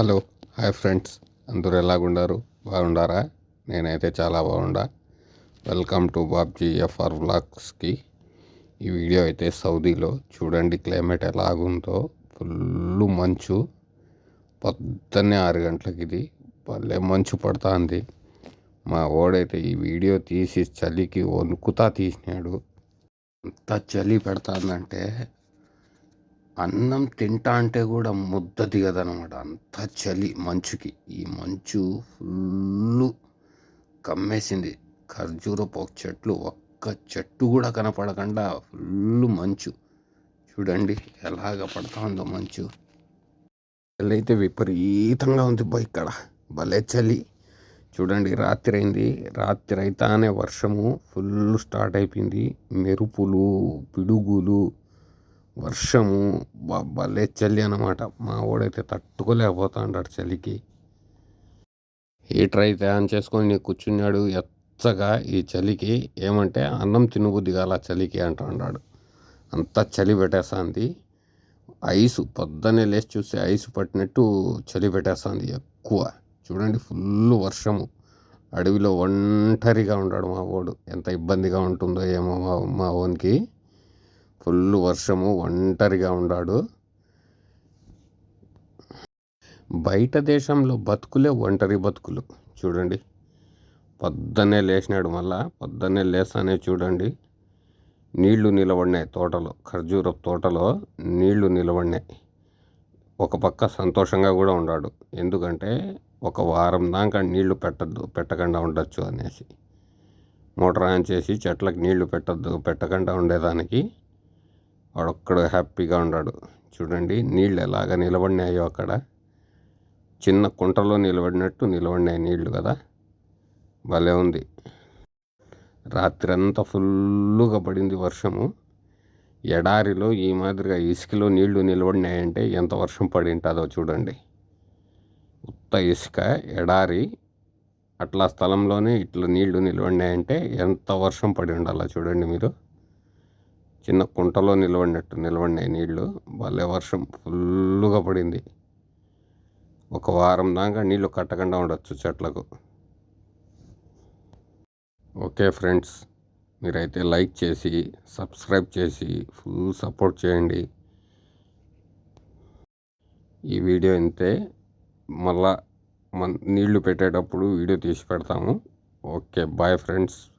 Hello hi friends. అందరూ ఎలాగుండారు? బాగుండారా? నేనైతే చాలా బాగుండా. Welcome to Babji F R వ్లాగ్స్కి. ఈ వీడియో అయితే సౌదీలో. చూడండి క్లైమేట్ ఎలాగుందో. ఫుల్ మంచు. పొద్దున్నే ఆరు గంటలకి ఇది. భలే మంచు పడుతుంది. మా ఓడైతే ఈ వీడియో తీసి చలికి వణుకుతా తీసినాడు. అంత చలి పెడుతుందంటే అన్నం తింటా అంటే కూడా ముద్ద దిగదనమాట. అంత చలి మంచుకి. ఈ మంచు ఫుల్ కమ్మేసింది. ఖర్జూరపు ఒక చెట్లు ఒక్క చెట్టు కూడా కనపడకుండా ఫుల్ మంచు. చూడండి ఎలాగ పడతా ఉందో మంచు. అయితే విపరీతంగా ఉంది బా ఇక్కడ. భలే చలి. చూడండి రాత్రి అయింది రాత్రి అయితేనే వర్షము ఫుల్ స్టార్ట్ అయిపోయింది. మెరుపులు పిడుగులు వర్షము భలే చలి అనమాట మా వాడైతే తట్టుకోలేకపోతాడు చలికి. హీటర్ అయితే ఆన్ చేసుకొని కూర్చున్నాడు ఎచ్చగా ఈ చలికి. ఏమంటే అన్నం తినబుద్ధి కాల చలికి అంటున్నాడు అంత చలి పెట్టేస్తుంది. ఐసు పొద్దున్నే లేచి చూస్తే ఐసు పట్టినట్టు చలి పెట్టేస్తుంది ఎక్కువ. చూడండి ఫుల్ వర్షము. అడవిలో ఒంటరిగా ఉన్నాడు మా వాడు. ఎంత ఇబ్బందిగా ఉంటుందో ఏమో మా మా ఓన్కి ఫుల్ వర్షము ఒంటరిగా ఉన్నాడు బయట దేశంలో బతుకులే ఒంటరి బతుకులు. చూడండి. పొద్దున్నే లేచినాడు మళ్ళా. పొద్దున్నే లేస్తానే చూడండి. నీళ్ళు నిలబడినాయి తోటలో ఖర్జూర తోటలో నీళ్ళు నిలబడినాయి. ఒక పక్క సంతోషంగా కూడా ఉన్నాడు ఎందుకంటే ఒక వారం దాకా నీళ్ళు పెట్టద్దు పెట్టకుండా ఉండొచ్చు అనేసి. మోటార్ ఆన్ చేసి చెట్లకు నీళ్ళు పెట్టద్దు పెట్టకుండా ఉండేదానికి వాడొక్కడు హ్యాపీగా ఉన్నాడు చూడండి నీళ్ళు ఎలాగ నిలబడినాయో అక్కడ. చిన్న కుంటలో నిలబడినట్టు నిలబడినాయి నీళ్ళు కదా. భలే ఉంది. రాత్రి అంతా ఫుల్లుగా పడింది వర్షము. ఎడారిలో ఈ మాదిరిగా ఇసుకలో నీళ్ళు నిలబడినాయంటే ఎంత వర్షం పడి ఉంటుందో చూడండి. ఉత్త ఇసుక ఎడారి అట్లా స్థలంలోనే ఇట్లా నీళ్ళు నిలబడినాయంటే ఎంత వర్షం పడి ఉండాలో చూడండి మీరు. చిన్న కుంటలో నిలబడినట్టు నిలబడినాయి నీళ్ళు భలే వర్షం ఫుల్లుగా పడింది. ఒక వారం దాకా నీళ్ళు కట్టకుండా ఉండొచ్చు చెట్లకు. ఓకే ఫ్రెండ్స్ మీరైతే లైక్ చేసి సబ్స్క్రైబ్ చేసి ఫుల్ సపోర్ట్ చేయండి. ఈ వీడియో ఇంతే. మళ్ళా మన నీళ్ళు పెట్టేటప్పుడు వీడియో తీసి పెడతాము. Okay bye friends.